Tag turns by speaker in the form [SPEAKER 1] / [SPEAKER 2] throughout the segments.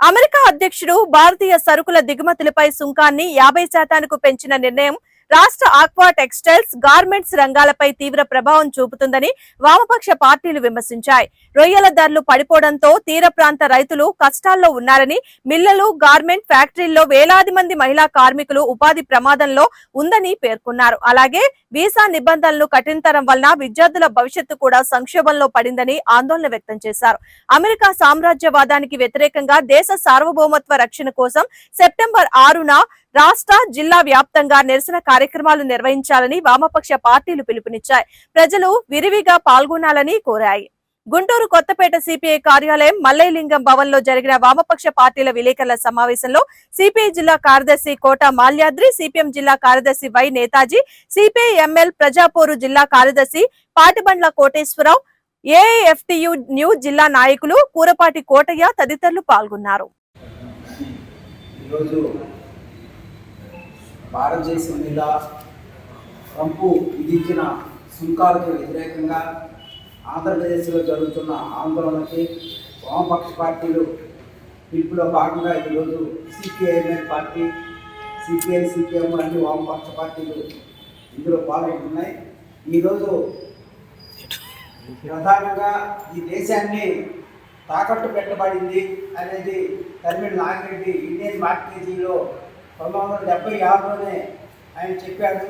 [SPEAKER 1] America అధ్యక్షుడు భారతీయ సరుకుల దిగుమతులపై సుంకాన్ని యాభై శాతానికి పెంచిన నిర్ణయం రాష్ట్ర ఆక్వా టెక్స్టైల్స్ గార్మెంట్స్ రంగాలపై తీవ్ర ప్రభావం చూపుతుందని వామపక్ష పార్టీలు విమర్శించాయి. రొయ్యల ధరలు పడిపోవడంతో తీర ప్రాంత రైతులు కష్టాల్లో ఉన్నారని మిల్లలు గార్మెంట్ ఫ్యాక్టరీల్లో వేలాది మంది మహిళా కార్మికులు ఉపాధి ప్రమాదంలో ఉందని పేర్కొన్నారు. అలాగే వీసా నిబంధనలు కఠినతరం వలన విద్యార్థుల భవిష్యత్తు కూడా సంక్షోభంలో పడిందని ఆందోళన వ్యక్తం చేశారు. అమెరికా సామ్రాజ్యవాదానికి వ్యతిరేకంగా దేశ సార్వభౌమత్వ రక్షణ కోసం సెప్టెంబర్ ఆరున రాష్ట్ర జిల్లా వ్యాప్తంగా నిరసన కార్యక్రమాలు నిర్వహించాలని వామపక్ష పార్టీలు పిలుపునిచ్చాయి. ప్రజలు విరివిగా పాల్గొనాలని కోరాయి. గుంటూరు కొత్తపేట సిపిఐ కార్యాలయం మల్లైలింగం భవన్లో జరిగిన వామపక్ష పార్టీల విలేకరుల సమావేశంలో సిపిఐ జిల్లా కార్యదర్శి కోట మాల్యాద్రి సిపిఎం జిల్లా కార్యదర్శి వై నేతాజీ సిపిఐ ఎంఎల్ ప్రజాపూరు జిల్లా కార్యదర్శి పాటిబండ్ల కోటేశ్వరరావు ఏఎఫ్టియు న్యూ జిల్లా నాయకులు కూరపాటి కోటయ్య తదితరులు పాల్గొన్నారు.
[SPEAKER 2] భారతదేశం మీద ట్రంప్ విధించిన సుంకాలకు వ్యతిరేకంగా ఆంధ్రప్రదేశ్లో జరుగుతున్న ఆందోళనకి వామపక్ష పార్టీలు పిలుపులో భాగంగా ఈరోజు సిపిఐఎంఎల్ పార్టీ సిపిఐ సిపిఎం అన్ని వామపక్ష పార్టీలు ఇందులో పాల్గొంటున్నాయి. ఈరోజు ప్రధానంగా ఈ దేశాన్ని తాకట్టు పెట్టబడింది అనేది తమిళ నాగిరెడ్డి ఇండియన్ మార్కేజీలో పంతొమ్మిది వందల డెబ్బై ఆరులోనే ఆయన చెప్పాడు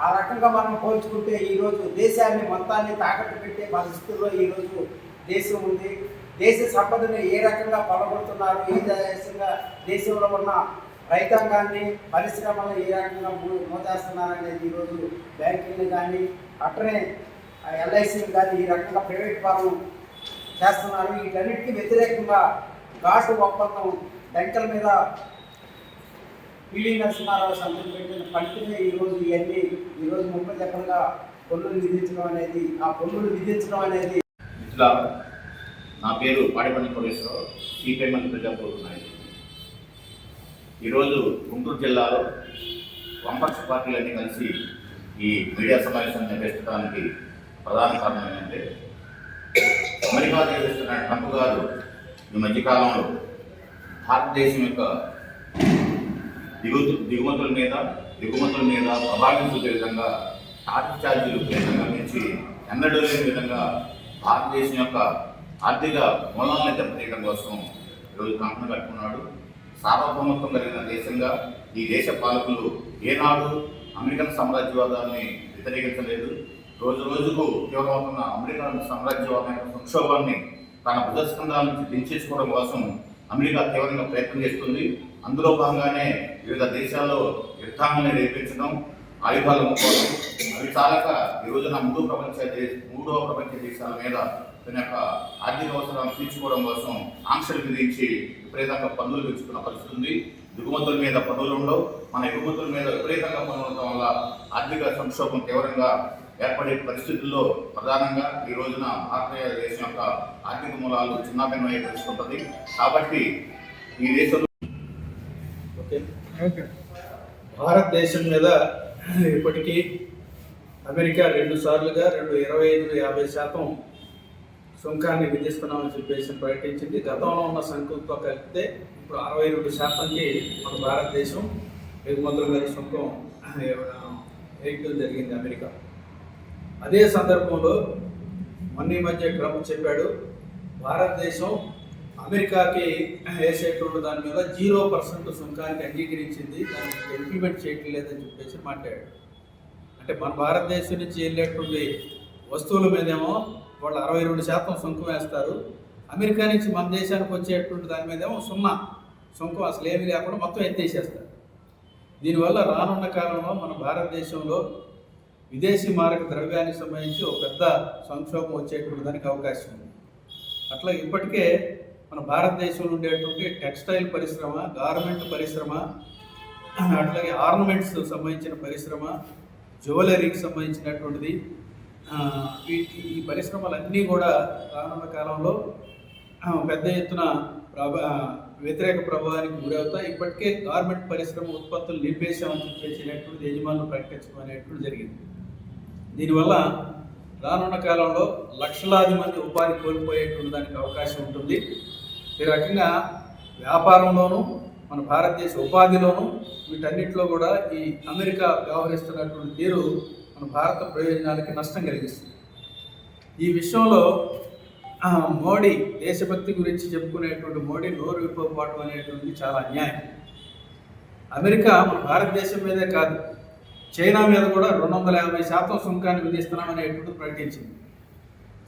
[SPEAKER 2] ఆ రకంగా మనం పోల్చుకుంటే ఈరోజు దేశాన్ని మొత్తాన్ని తాకట్టు పెట్టే పరిస్థితుల్లో ఈరోజు దేశం ఉంది. దేశ సంపదను ఏ రకంగా పొలగొడుతున్నారు ఏ దేశంగా దేశంలో ఉన్న రైతాంగాన్ని పరిశ్రమలు ఏ రకంగా మూ- అనేది ఈరోజు బ్యాంకింగ్ కానీ అట్లనే ఎల్ఐసీలు కానీ ఈ రకంగా ప్రైవేట్ పరం చేస్తున్నారు. వీటన్నిటికీ వ్యతిరేకంగా ఘాటు ఒప్పందం టెంకల మీద పిల్లి నరసింహారావు సంతకం పెట్టిన పంటనే ఈరోజు ఇవన్నీ ఈరోజు ముప్పై చక్రంగా పన్నులు విధించడం అనేది ఆ పన్నులు విధించడం అనేది.
[SPEAKER 3] ఇట్లా నా పేరు పాడిపల్లి కోటేశ్వరరావు సిపిఎంఎల్ ప్రజాపూర్ నాయకుడు. ఈరోజు గుంటూరు జిల్లాలో వంపక్ష పార్టీలన్నీ కలిసి ఈ మీడియా సమావేశాన్ని నిర్వహించడానికి ప్రధాన కారణం ఏంటంటే అమెరికా దేశిస్తున్న ట్రంప్ గారు ఈ మధ్యకాలంలో భారతదేశం యొక్క దిగుతు దిగుమతుల మీద దిగుమతుల మీద ప్రభావం చూపే విధంగా టారిఫ్ ఛార్జీలు కేంద్రంగా పెంచి ఎన్నడూ లేని విధంగా భారతదేశం యొక్క ఆర్థిక మూలాలను దెబ్బతీయడం కోసం ఈరోజు కంపెనీ కట్టుకున్నాడు సార్వభౌమత్వం కలిగిన దేశంగా ఈ దేశ పాలకులు ఏనాడు అమెరికన్ సామ్రాజ్యవాదాన్ని వ్యతిరేకించలేదు. రోజు రోజుకు తీవ్రమవుతున్న అమెరికన్ సామ్రాజ్యవాదం యొక్క సంక్షోభాన్ని తన భుజస్కంధాల నుంచి దించేసుకోవడం కోసం అమెరికా తీవ్రంగా ప్రయత్నం చేస్తుంది. అందులో భాగంగానే వివిధ దేశాల్లో యుద్ధాన్ని రేపించడం ఆయుధాలు అమ్ముకోవడం. అవి చాలక ఈ రోజున మూడో ప్రపంచ మూడో ప్రపంచ దేశాల మీద తన యొక్క ఆర్థిక అవసరాలను తీర్చుకోవడం కోసం ఆంక్షలు విధించి విపరీతంగా పన్నులు పెంచుకున్న పరిస్థితి ఉంది. దిగుమతుల మీద పన్నులు ఉండవు. మన ఎగుమతుల మీద విపరీతంగా పన్నులు ఉండటం వల్ల ఆర్థిక సంక్షోభం తీవ్రంగా ఏర్పడే పరిస్థితుల్లో ప్రధానంగా ఈ రోజున భారతదేశం యొక్క ఆర్థిక మూలాలు చిన్నాభిన్నమయ్యే పరిస్థితి ఉంటుంది. కాబట్టి ఈ దేశంలో
[SPEAKER 4] భారతదేశం మీద ఇప్పటికీ అమెరికా రెండు సార్లుగా రెండు ఇరవై ఐదు యాభై శాతం సుంకాన్ని విధిస్తున్నామని చెప్పేసి ప్రకటించింది. గతంలో ఉన్న సంఖ్యతో కలిపితే ఇప్పుడు అరవై రెండు శాతంకి మన భారతదేశం ఎగుమతుల మీద సుంకం ఎయిట్ జరిగింది అమెరికా. అదే సందర్భంలో మొన్న మధ్య ట్రంప్ చెప్పాడు భారతదేశం అమెరికాకి వేసేటువంటి దాని మీద జీరో పర్సెంట్ సుంకానికి అంగీకరించింది. దాన్ని ఇంప్లిమెంట్ చేయట్లేదని చెప్పేసి మాట్లాడాడు. అంటే మన భారతదేశం నుంచి వెళ్ళేటువంటి వస్తువుల మీదేమో వాళ్ళు అరవై రెండు శాతం సుంకం వేస్తారు. అమెరికా నుంచి మన దేశానికి వచ్చేటువంటి దాని మీదేమో సున్నా సుంకం అసలు ఏమి లేకుండా మొత్తం ఎత్తేసేస్తారు. దీనివల్ల రానున్న కాలంలో మన భారతదేశంలో విదేశీ మారక ద్రవ్యానికి సంబంధించి ఒక పెద్ద సంక్షోభం వచ్చేటువంటి దానికి అవకాశం ఉంది. అట్లా ఇప్పటికే మన భారతదేశంలో ఉండేటువంటి టెక్స్టైల్ పరిశ్రమ గార్మెంట్ పరిశ్రమ అట్లాగే ఆర్నమెంట్స్ సంబంధించిన పరిశ్రమ జ్యువెలరీకి సంబంధించినటువంటిది ఈ పరిశ్రమలన్నీ కూడా రానున్న కాలంలో పెద్ద ఎత్తున ప్రభా వ్యతిరేక ప్రభావానికి గురవుతాయి. ఇప్పటికే గార్మెంట్ పరిశ్రమ ఉత్పత్తులు నిలిపేశామని చెప్పేసినటువంటి యజమానులు ప్రకటించడం అనేటువంటి జరిగింది. దీనివల్ల రానున్న కాలంలో లక్షలాది మంది ఉపాధి కోల్పోయేటువంటి దానికి అవకాశం ఉంటుంది. ఈ రకంగా వ్యాపారంలోనూ మన భారతదేశ ఉపాధిలోనూ వీటన్నిటిలో కూడా ఈ అమెరికా వ్యవహరిస్తున్నటువంటి తీరు మన భారత ప్రయోజనాలకి నష్టం కలిగిస్తుంది. ఈ విషయంలో మోడీ దేశభక్తి గురించి చెప్పుకునేటువంటి మోడీ నోరు విప్పకపోవడం అనేటువంటిది చాలా అన్యాయం. అమెరికా మన భారతదేశం మీదే కాదు చైనా మీద కూడా రెండు వందల యాభై శాతం సుంకాన్ని విధిస్తున్నామనేటువంటిది ప్రకటించింది.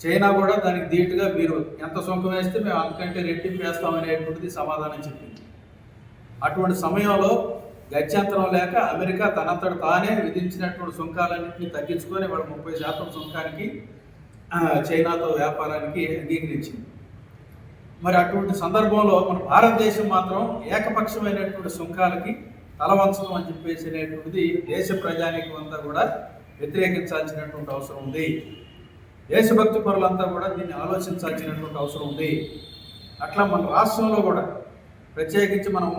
[SPEAKER 4] చైనా కూడా దానికి ధీటుగా మీరు ఎంత సుంకం వేస్తే మేము అంతకంటే రెట్టింపు వేస్తామనేటువంటిది సమాధానం చెప్పింది. అటువంటి సమయంలో గత్యంతరం లేక అమెరికా తనంతట తానే విధించినటువంటి సుంకాలన్నింటినీ తగ్గించుకొని వాడు ముప్పై శాతం సుంకానికి చైనాతో వ్యాపారానికి అంగీకరించింది. మరి అటువంటి సందర్భంలో మన భారతదేశం మాత్రం ఏకపక్షమైనటువంటి సుంకాలకి తలవంచడం అని చెప్పేసి అనేటువంటిది దేశ ప్రజానికి అంతా కూడా వ్యతిరేకించాల్సినటువంటి అవసరం ఉంది. దేశభక్తి పరులంతా కూడా దీన్ని ఆలోచించాల్సినటువంటి అవసరం ఉంది. అట్లా మన రాష్ట్రంలో కూడా ప్రత్యేకించి మనం